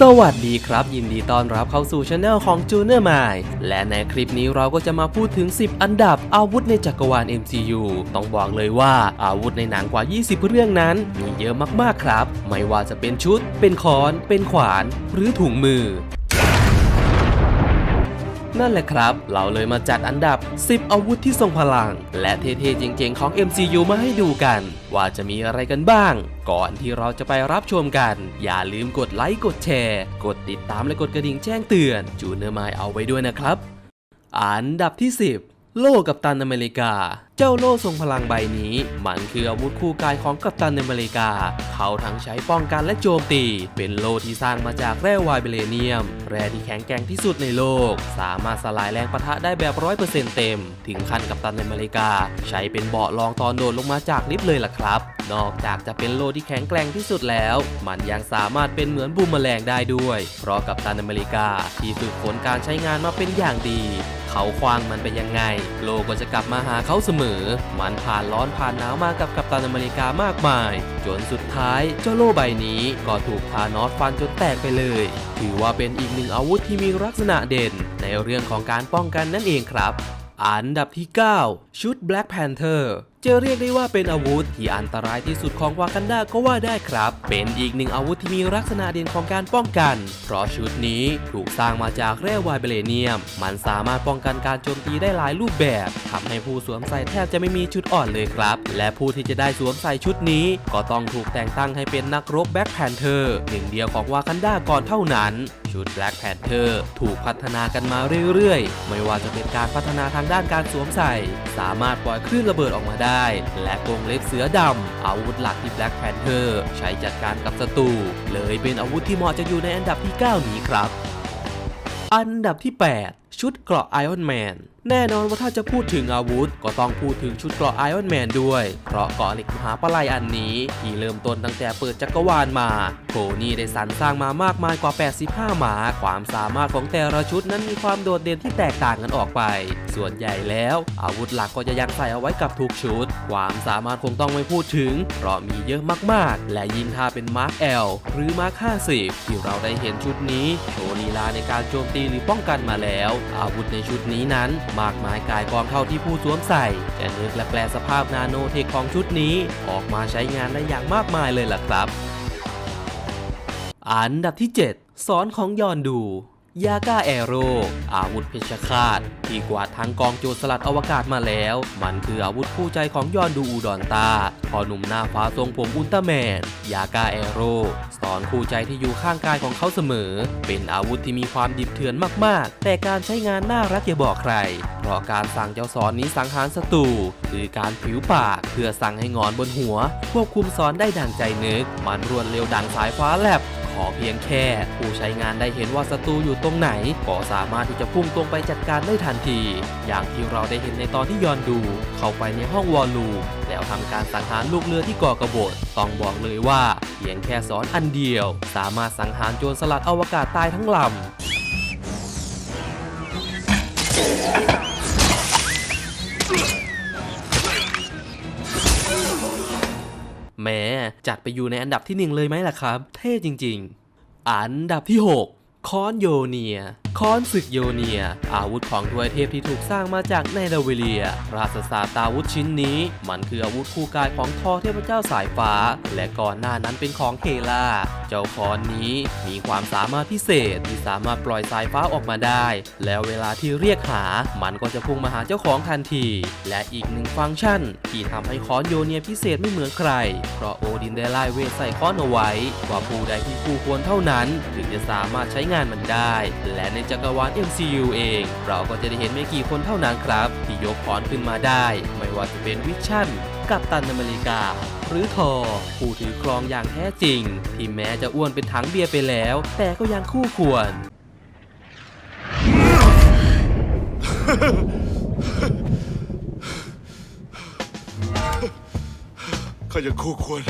สวัสดีครับ ยินดีต้อนรับเข้าสู่ช anel ของจูเนอร์มายและในคลิปนี้เราก็จะมาพูดถึง 10 อันดับอาวุธในจักรวาล MCU ต้องบอกเลยว่าอาวุธในหนังกว่า 20 เรื่องนั้น มีเยอะมากๆครับ ไม่ว่าจะเป็นชุด เป็นค้อน เป็นขวาน หรือถุงมือ นั่นแหละครับ เราเลยมาจัดอันดับ 10 อาวุธที่ทรงพลัง และเท่ๆเจ๋งๆของ MCU มาให้ดูกัน ว่าจะมีอะไรกันบ้าง ก่อนที่เราจะไปรับชมกัน อย่าลืมกดไลค์กดแชร์ กดติดตามและกดกระดิ่งแจ้งเตือนจูเนอร์ไมเอาไว้ด้วยนะครับ อันดับที่ 10 โล่กับตันอเมริกา เจ้าโล่ทรงพลังใบนี้ มันคืออาวุธคู่กายของกัปตันอเมริกา เขาทั้งใช้ป้องกันและโจมตี เป็นโล่ที่สร้างมาจากแร่ไวเบเลเนียม แร่ที่แข็งแกร่งที่สุดในโลก สามารถสลายแรงปะทะได้แบบร้อยเปอร์เซ็นต์เต็ม ถึงขั้นกัปตันอเมริกา ใช้เป็นเบาะรองตอนโดดลงมาจากลิฟต์เลยล่ะครับ นอกจากจะเป็นโลที่แข็งแกร่งที่สุดแล้ว มันยังสามารถเป็นเหมือนบูมแมลงได้ด้วย เพราะกัปตันอเมริกาที่ฝึกฝนการใช้งานมาเป็นอย่างดี เขาคว้างมันไปยังไง โลก็จะกลับมาหาเขาเสมอ มันผ่านร้อนผ่านหนาวมากับกัปตันอเมริกามากมาย จนสุดท้ายเจ้าโลใบนี้ก็ถูกธานอสฟันจนแตกไปเลย ถือว่าเป็นอีกหนึ่งอาวุธที่มีลักษณะเด่น ในเรื่องของการป้องกันนั่นเองครับ อันดับที่ 9 ชุด Black Panther จะเรียกได้ว่าเป็นอาวุธที่อันตรายที่สุดของวากันดาก็ว่าได้ครับ เป็นอีกหนึ่งอาวุธที่มีลักษณะเด่นของการป้องกัน เพราะชุดนี้ถูกสร้างมาจากแร่ไวเบเลเนียม มันสามารถป้องกันการโจมตีได้หลายรูปแบบทำให้ผู้สวมใส่แทบจะไม่มีชุดอ่อนเลยครับ และผู้ที่จะได้สวมใส่ชุดนี้ ก็ต้องถูกแต่งตั้งให้เป็นนักรบแบ็คแพนเทอร์หนึ่งเดียวของวากันดาก่อนเท่านั้น ชุด Black Panther ถูกพัฒนากันมาเรื่อยๆ ไม่ว่าจะเป็นการพัฒนาทางด้านการสวมใส่ สามารถปล่อยคลื่นระเบิดออกมาได้ และกรงเล็บเสือดำอาวุธหลักที่ Black Panther ใช้จัดการกับศัตรูเลยเป็นอาวุธที่เหมาะจะอยู่ในอันดับที่ 9 นี้ครับ อันดับที่ 8 ชุดเกราะไอออนแมนแน่นอนว่าถ้าจะพูดถึงอาวุธ ก็ต้องพูดถึงชุดเกราะไอออนแมนด้วย เพราะเกราะเหล็กมหาปลัยอันนี้ ที่เริ่มต้นตั้งแต่เปิดจักรวาลมาโทนี่ได้สรรสร้างมามากมายกว่า 85 หมา ความสามารถของแต่ละชุดนั้นมีความโดดเด่นที่แตกต่างกันออกไป ส่วนใหญ่แล้ว อาวุธหลักก็จะยังใส่เอาไว้กับทุกชุด ความสามารถคงต้องไม่พูดถึง เพราะมีเยอะมากๆ และยิ่งถ้าเป็นมาร์คแอลหรือมาร์ค50ที่เราได้เห็นชุดนี้โชว์ลีลาในการโจมตีหรือป้องกันมาแล้วอาวุธในชุดนี้นั้น มากมายกายกองเท่าที่ผู้สวมใส่ จะนึกและแปลสภาพนาโนเทคของชุดนี้ ออกมาใช้งานได้อย่างมากมายเลยล่ะครับ อันดับที่ 7 สอนของยอนดู ยาก้าแอโร่อาวุธเพชฌฆาต ที่กวาดทั้งกองโจรสลัดอวกาศมาแล้ว มันคืออาวุธคู่ใจของยอนดูอูดอนตาพอหนุ่มหน้าฟ้าทรงผมอุลตร้าแมน ยาก้าแอโร่สอนคู่ใจที่อยู่ข้างกายของเขาเสมอ เป็นอาวุธที่มีความดิบเถื่อนมากๆ แต่การใช้งานน่ารักอย่าบอกใคร เพราะการสั่งเจ้าสอนนี้สังหารศัตรูคือการผิวปากเพื่อสั่งให้งอนบนหัว ควบคุมสอนได้ดังใจนึก มันรวดเร็วดังสายฟ้าแลบ อเพียงแค่ ผู้ใช้งานได้เห็นว่าศัตรูอยู่ตรงไหน ก็สามารถที่จะพุ่งตรงไปจัดการได้ทันที อย่างที่เราได้เห็นในตอนที่ยอนดู เข้าไปในห้องวอลลุ่มแล้วทำการสังหารลูกเรือที่ก่อกระบฏต้องบอกเลยว่าเพียงแค่สอนอันเดียว สามารถสังหารโจรสลัดอวกาศตายทั้งลำ แม้จัดไปอยู่ในอันดับที่หนึ่งเลยไหมล่ะครับ เท่จริง ๆ อันดับที่ 6 คอนโยเนีย ค้อนศึกโยเนีย อาวุธของทวยเทพที่ถูกสร้างมาจากไนดาเวเลีย ราชสาตาวุธชิ้นนี้ มันคืออาวุธคู่กายของทอเทพเจ้าสายฟ้า และก่อนหน้านั้นเป็นของเฮลาเจ้าค้อนนี้มีความสามารถพิเศษที่สามารถปล่อยสายฟ้าออกมาได้ แล้วเวลาที่เรียกหา มันก็จะพุ่งมาหาเจ้าของทันที และอีกหนึ่งฟังก์ชัน ที่ทำให้ค้อนโยเนียพิเศษไม่เหมือนใคร เพราะโอดินได้ไล่เวทใส่ค้อนเอาไว้ว่าผู้ใดที่คู่ควรเท่านั้น ถึงจะสามารถใช้งานมันได้ และในจักรวาล MCU เอง เราก็จะได้เห็นไม่กี่คนเท่านั้นครับ ที่ยกคอนขึ้นมาได้ ไม่ว่าจะเป็นวิชั่นกับตันอเมริกา หรือทอ ผู้ถือครองอย่างแท้จริง ที่แม้จะอ้วนเป็นถังเบียร์ไปแล้ว แต่ก็ยังคู่ควร ข้ายังคู่ควร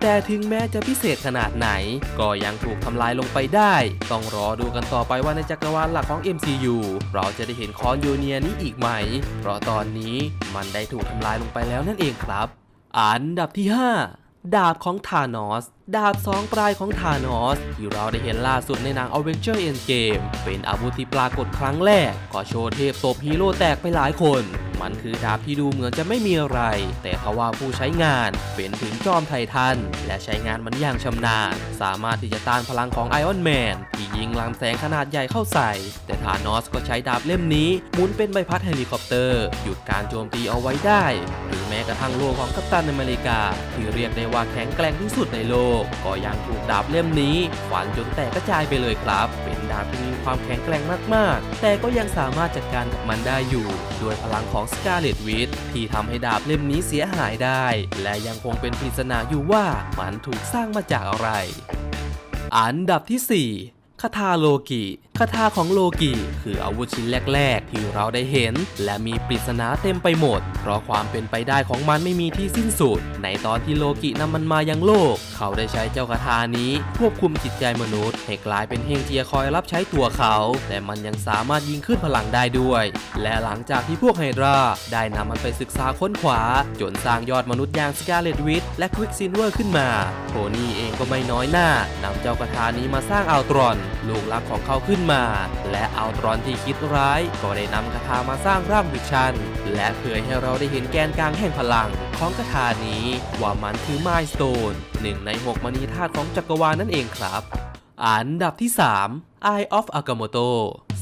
แต่ถึงแม้จะพิเศษขนาดไหน ก็ยังถูกทำลายลงไปได้ ต้องรอดูกันต่อไปว่าในจักรวาลหลักของ MCU เราจะได้เห็นคอนยูเนียนี้อีกไหม เพราะตอนนี้มันได้ถูกทำลายลงไปแล้วนั่นเองครับ อันดับที่ 5ดาบของธานอส ดาบสองปลายของธานอส ที่เราได้เห็นล่าสุดในหนัง Avenger Endgame เป็นอาวุธที่ปรากฏครั้งแรก ก็โชว์เทพตบฮีโร่แตกไปหลายคน มันคือดาบที่ดูเหมือนจะไม่มีอะไร แต่ทว่าผู้ใช้งานเป็นถึงจอมไททัน และใช้งานมันอย่างชำนาญ สามารถที่จะต้านพลังของไอออนแมนที่ยิงลำแสงขนาดใหญ่เข้าใส่ แต่ธานอสก็ใช้ดาบเล่มนี้ หมุนเป็นใบพัดเฮลิคอปเตอร์ หยุดการโจมตีเอาไว้ได้ หรือแม้กระทั่งโลของกัปตันอเมริกา ที่เรียกได้ว่าแข็งแกร่งที่สุดในโลก ก็ยังถูกดาบเล่มนี้ฟันจนแตกกระจายไปเลยครับเป็นดาบที่มีความแข็งแกร่งมากๆ แต่ก็ยังสามารถจัดการกับมันได้อยู่ ด้วยพลังของสกาเลตวิทที่ทำให้ดาบเล่มนี้เสียหายได้ และยังคงเป็นปริศนาอยู่ว่ามันถูกสร้างมาจากอะไร อันดับที่ 4 คาถาโลกิคาถาของโลกิคืออาวุธชิ้นแรก ๆ ที่เราได้เห็น และมีปริศนาเต็มไปหมด เพราะความเป็นไปได้ของมันไม่มีที่สิ้นสุด ในตอนที่โลกินำมันมายังโลก เขาได้ใช้เจ้าคาถานี้ ควบคุมจิตใจมนุษย์ให้กลายเป็นเฮงเจียคอยรับใช้ตัวเขา แต่มันยังสามารถยิงขึ้นพลังได้ด้วย และหลังจากที่พวกไฮดราได้นำมันไปศึกษาค้นขวา จนสร้างยอดมนุษย์อย่างสกาเลตวิทและควิกซินเวอร์ขึ้นมา โทนี่เองก็ไม่น้อยหน้านำเจ้าคาถานี้มาสร้างอัลตรอน ลูกรักของเขาขึ้นมา และเอาตรอนที่คิดร้าย ก็ได้นำคาถามาสร้างร่างวิชัน และเผยให้เราได้เห็นแกนกลางแห่งพลัง ของคาถานี้ว่ามันคือไมายสโตนหนึ่งในหกมณีธาตุของจักรวาลนั่นเองครับ อันดับที่ 3 Eye of Agamotto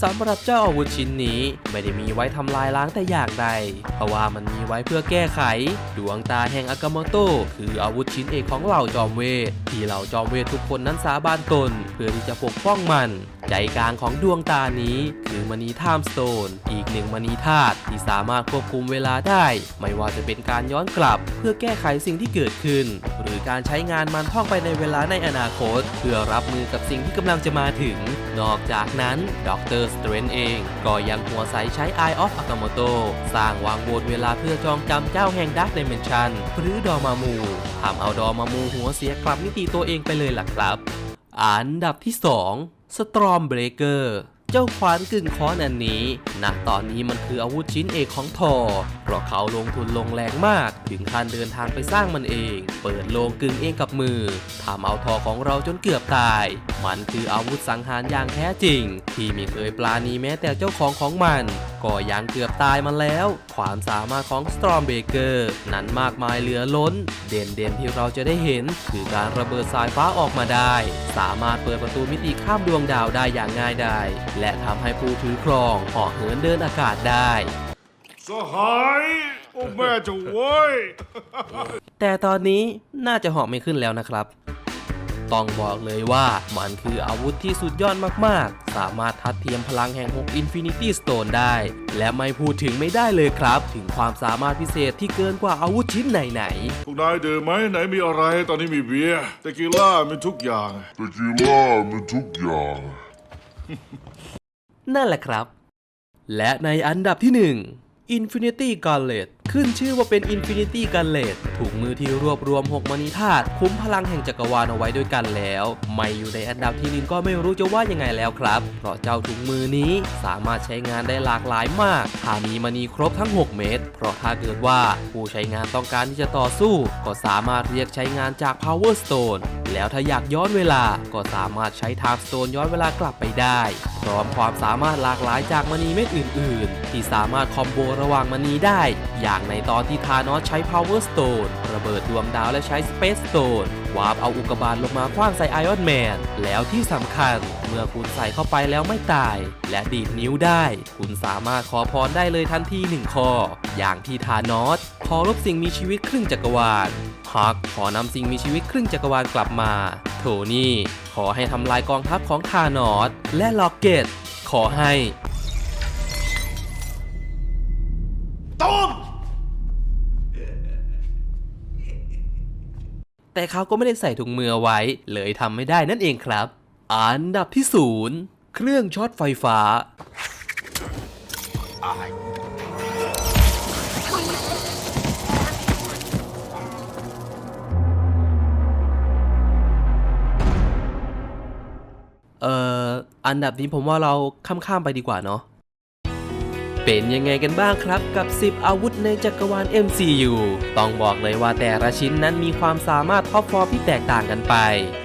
สำหรับเจ้าอาวุธชิ้นนี้ไม่ได้มีไว้ทำลายล้างแต่อย่างใด เพราะว่ามันมีไว้เพื่อแก้ไข ดวงตาแห่งอากาโมโตคืออาวุธชิ้นเอกของเหล่าจอมเวทที่เหล่าจอมเวททุกคนนั้นสาบานตน เพื่อที่จะปกป้องมัน ใจกลางของดวงตานี้คือมณีไทม์สโตน อีกหนึ่งมณีธาตุที่สามารถควบคุมเวลาได้ ไม่ว่าจะเป็นการย้อนกลับ เพื่อแก้ไขสิ่งที่เกิดขึ้น หรือการใช้งานมันท่องไปในเวลาในอนาคต เพื่อรับมือกับสิ่งที่กำลังจะมาถึง นอกจากนั้นดรสเตรนเอง ก็ยังหัวใสใช้ Eye of Agamotto สร้างวางโบนเวลาเพื่อจองจำเจ้าแห่งดัก d ดเมนชันหรือดอมามูทำเอาดอมามูหัวเสียกลับมิติตัวเองไปเลยล่ะครับ อันดับที่ 2สตรอมเบรเกอร์เจ้าขวานกึ่งค้อนอันนี้ณตอนนี้มันคืออาวุธชิ้นเอกของทอ เพราะเขาลงทุนลงแรงมาก ถึงขั้นเดินทางไปสร้างมันเอง เปิดโลงกึ่งเองกับมือทำเอาทอของเราจนเกือบตาย มันคืออาวุธสังหารอย่างแท้จริง ที่ไม่เคยปลาณีแม้แต่เจ้าของของมัน ก็ยังเกือบตายมาแล้ว ความสามารถของ Storm Breaker นั้นมากมายเหลือล้น เด่นเด่นๆที่เราจะได้เห็น คือการระเบิดสายฟ้าออกมาได้ สามารถเปิดประตูมิติข้ามดวงดาวได้อย่างง่ายดายและทำให้ผู้ถือครองเหาะเหินเดินอากาศได้สหายโอ้แม่เจะเว้ยแต่ตอนนี้น่าจะเหาะไม่ขึ้นแล้วนะครับ ต้องบอกเลยว่ามันคืออาวุธที่สุดยอดมากๆ สามารถทัดเทียมพลังแห่ง 6 Infinity Stone ได้ และไม่พูดถึงไม่ได้เลยครับ ถึงความสามารถพิเศษที่เกินกว่าอาวุธชิ้นไหนพวกนายดื่มไหมไหนมีอะไรตอนนี้มีเบียร์เตกิล่ามีทุกอย่างตะกี้ล่ามีทุกอย่างๆนั่นแหละครับ และในอันดับที่ 1 Infinity Gauntlet ขึ้นชื่อว่าเป็น Infinity g a n l e t ถูกมือที่รวบรวม 6มณีธาตุคุ้มพลังแห่งจักรวาลเอาไว้ด้วยกันแล้ว ไม่อยู่ในอันดับที่หนึ่งก็ไม่รู้จะว่ายังไงแล้วครับ เพราะเจ้าถุงมือนี้สามารถใช้งานได้หลากหลายมาก ถ้ามีมณีครบทั้ง 6 เม็ดเพราะถ้าเกิดว่าผู้ใช้งานต้องการที่จะต่อสู้ ก็สามารถเรียกใช้งานจาก Power Stone แล้วถ้าอยากย้อนเวลาก็สามารถใช้ Time Stone ย้อนเวลากลับไปได้ พร้อมความสามารถหลากหลายจากมณีเม็ดอื่น ๆ ที่สามารถคอมโบระหว่างมณีได้อย่างในตอนที่ทานอสใช้ Power Stone ระเบิดดวงดาวและใช้ Space Stone วาร์ปเอาอุกกาบาตลงมาคว้างใส่ไอออนแมน แล้วที่สำคัญ เมื่อคุณใส่เข้าไปแล้วไม่ตาย และดีดนิ้วได้ คุณสามารถขอพรได้เลยทันทีหนึ่งข้อ อย่างที่ทานอสขอลบสิ่งมีชีวิตครึ่งจักรวาลฮักขอนำสิ่งมีชีวิตครึ่งจักรวาลกลับมา โทนี่ขอให้ทำลายกองทัพของทานอสและล็อกเก็ตขอให้ แต่เขาก็ไม่ได้ใส่ถุงมือไว้ เลยทำไม่ได้นั่นเองครับ อันดับที่ศูนย์เครื่องช็อตไฟฟ้า เอ่อ อันดับนี้ผมว่าเราข้ามๆไปดีกว่าเนาะ เป็นยังไงกันบ้างครับกับ 10 อาวุธในจักรวาล MCU ต้องบอกเลยว่าแต่ละชิ้นนั้นมีความสามารถท็อปฟอร์มที่แตกต่างกันไป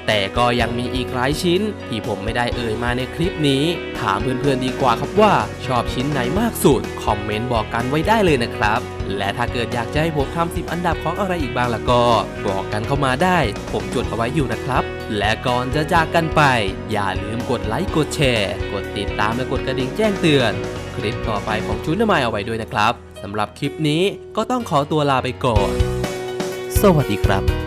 แต่ก็ยังมีอีกหลายชิ้น ที่ผมไม่ได้เอ่ยมาในคลิปนี้ ถามเพื่อนๆดีกว่าครับว่าชอบชิ้นไหนมากสุด คอมเมนต์บอกกันไว้ได้เลยนะครับ และถ้าเกิดอยากจะให้ผมทำ10 อันดับของอะไรอีกบ้างล่ะก็ บอกกันเข้ามาได้ ผมจดเอาไว้อยู่นะครับ และก่อนจะจากกันไป อย่าลืมกดไลค์กดแชร์ กดติดตามและกดกระดิ่งแจ้งเตือน คลิปต่อไปของชุนนามายเอาไว้ด้วยนะครับสำหรับคลิปนี้ก็ต้องขอตัวลาไปก่อน สวัสดีครับ